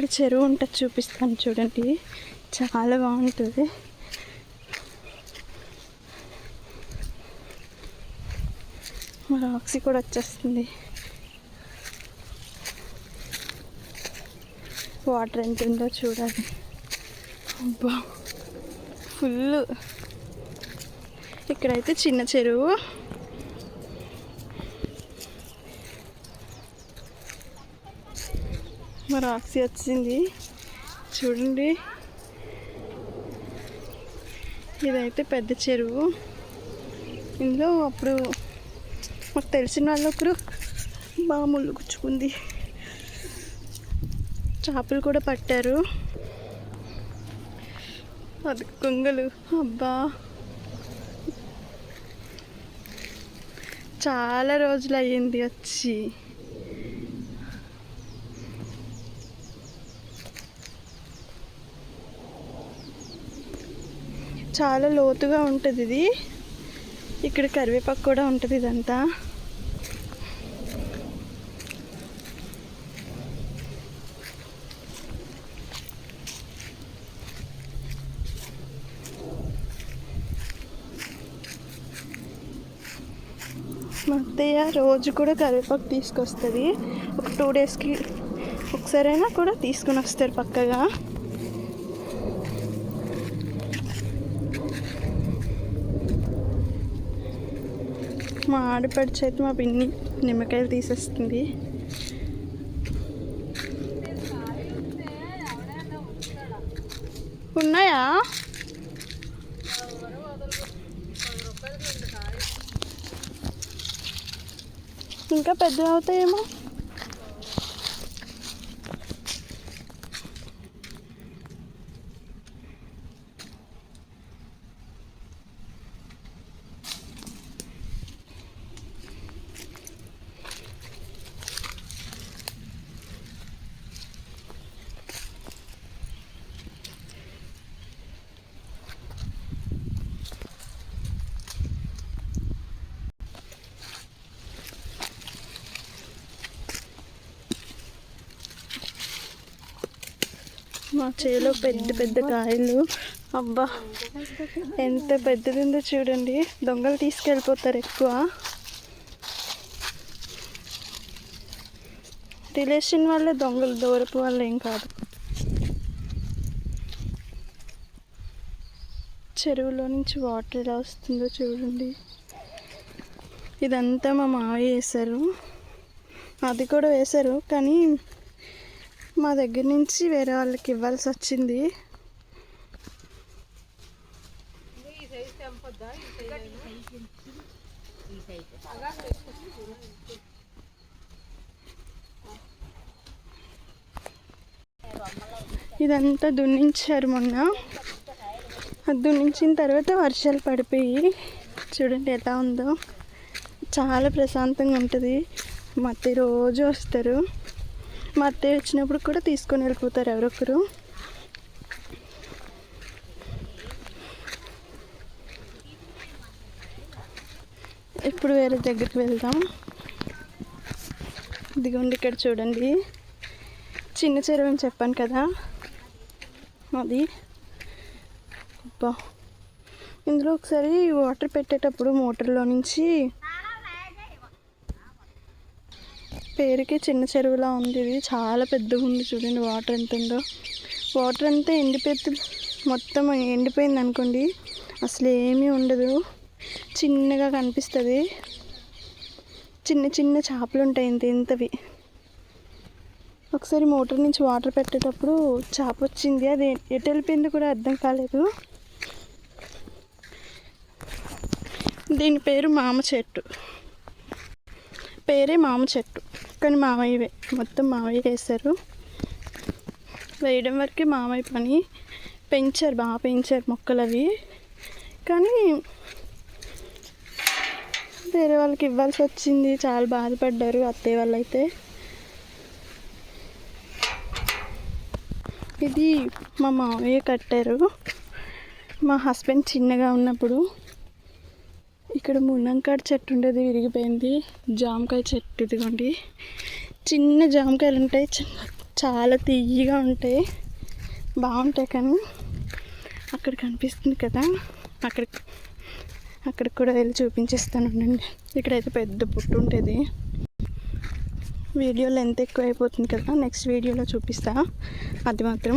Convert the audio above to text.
ఇక్కడ చెరువు ఉంటుంది చూపిస్తాను చూడండి. చాలా బాగుంటుంది. మరి కూడా వచ్చేస్తుంది. వాటర్ ఎంత ఉందో చూడాలి. అబ్బా ఫుల్ ఇక్కడైతే చిన్న చెరువు. మరి ఆక్సి వచ్చింది. చూడండి. ఇదైతే పెద్ద చెరువు. ఇందులో అప్పుడు మాకు తెలిసిన వాళ్ళు ఒకరు బాగా ముళ్ళు గుచ్చుకుంది. చేపలు కూడా పట్టారు. అది కొంగలు. అబ్బా! చాలా రోజులు అయ్యింది వచ్చి. చాలా లోతుగా ఉంటుంది ఇది. ఇక్కడ కరివేపాకు కూడా ఉంటుంది ఇదంతా. మా అత్తయ్య రోజు కూడా కరివేపాకు తీసుకొస్తుంది. ఒక టూ డేస్కి ఒకసారైనా కూడా తీసుకుని వస్తారు పక్కగా. మా ఆడపడిచి అయితే మా పిన్ని నిమ్మకాయలు తీసేస్తుంది. ఉన్నాయా? ఇంకా పెద్దవి అవుతాయేమో? మా చేలో పెద్ద పెద్ద కాయలు. అబ్బా ఎంత పెద్దది ఉందో చూడండి. దొంగలు తీసుకెళ్ళిపోతారు ఎక్కువ. రిలేషన్ వాళ్ళ దొంగలు దూరపు వాళ్ళు ఏం కాదు. చెరువులో నుంచి వాటర్ ఎలా వస్తుందో చూడండి. ఇదంతా మా మావయ్య వేశారు. అది కూడా వేశారు కానీ మా దగ్గర నుంచి వేరే వాళ్ళకి ఇవ్వాల్సి వచ్చింది. ఇదంతా దున్నించారు మొన్న. దున్నించిన తర్వాత వర్షాలు పడిపోయి చూడండి ఎలా ఉందో. చాలా ప్రశాంతంగా ఉంటుంది. మా రోజు వస్తారు. మా అత్తయ్య వచ్చినప్పుడు కూడా తీసుకొని వెళ్ళిపోతారు ఎవరొకరు. ఇప్పుడు వేరే దగ్గరికి వెళ్దాం. ఇదిగోండి ఇక్కడ చూడండి. చిన్న చెరువు అని చెప్పాను కదా. అది అబ్బా. ఇందులో ఒకసారి వాటర్ పెట్టేటప్పుడు మోటార్లో నుంచి పేరుకి చిన్న చెరువులా ఉంది. ఇది చాలా పెద్దగా ఉంది చూడండి వాటర్ ఎంత ఉందో వాటర్ అంతా ఎండిపోయి మొత్తం ఎండిపోయింది అనుకోండి. అసలు ఏమీ ఉండదు. చిన్నగా కనిపిస్తుంది. చిన్న చిన్న చేపలు ఉంటాయి ఇంత ఇంతవి. ఒకసారి మోటార్ నుంచి వాటర్ పెట్టేటప్పుడు చేప వచ్చింది. అది ఎటు వెళ్ళిపోయింది కూడా అర్థం కాలేదు. దీని పేరు మామ చెట్టు. పేరే మామ చెట్టు. కానీ మామయ్యవే మొత్తం మామయ్య వేశారు వేయడం వరకే మామయ్య పని. పెంచారు బాగా పెంచారు మొక్కలు అవి కానీ వేరే వాళ్ళకి ఇవ్వాల్సి వచ్చింది. చాలా బాధపడ్డారు అత్తయ్య వాళ్ళు అయితే ఇది మా మామయ్య కట్టారు. మా హస్బెండ్ చిన్నగా ఉన్నప్పుడు ఇక్కడ మునంకాడ చెట్టు ఉండేది విరిగిపోయింది. జామకాయ చెట్టు ఇదిగోండి. చిన్న జామకాయలు ఉంటాయి చాలా తీయగా ఉంటాయి. బాగుంటాయి కానీ అక్కడ కనిపిస్తుంది కదా. అక్కడ అక్కడికి కూడా వెళ్ళి చూపించేస్తాను అండి ఇక్కడైతే పెద్ద పుట్టు ఉంటుంది వీడియో లెంత్ ఎక్కువ అయిపోతుంది కదా నెక్స్ట్ వీడియోలో చూపిస్తా. అది మాత్రం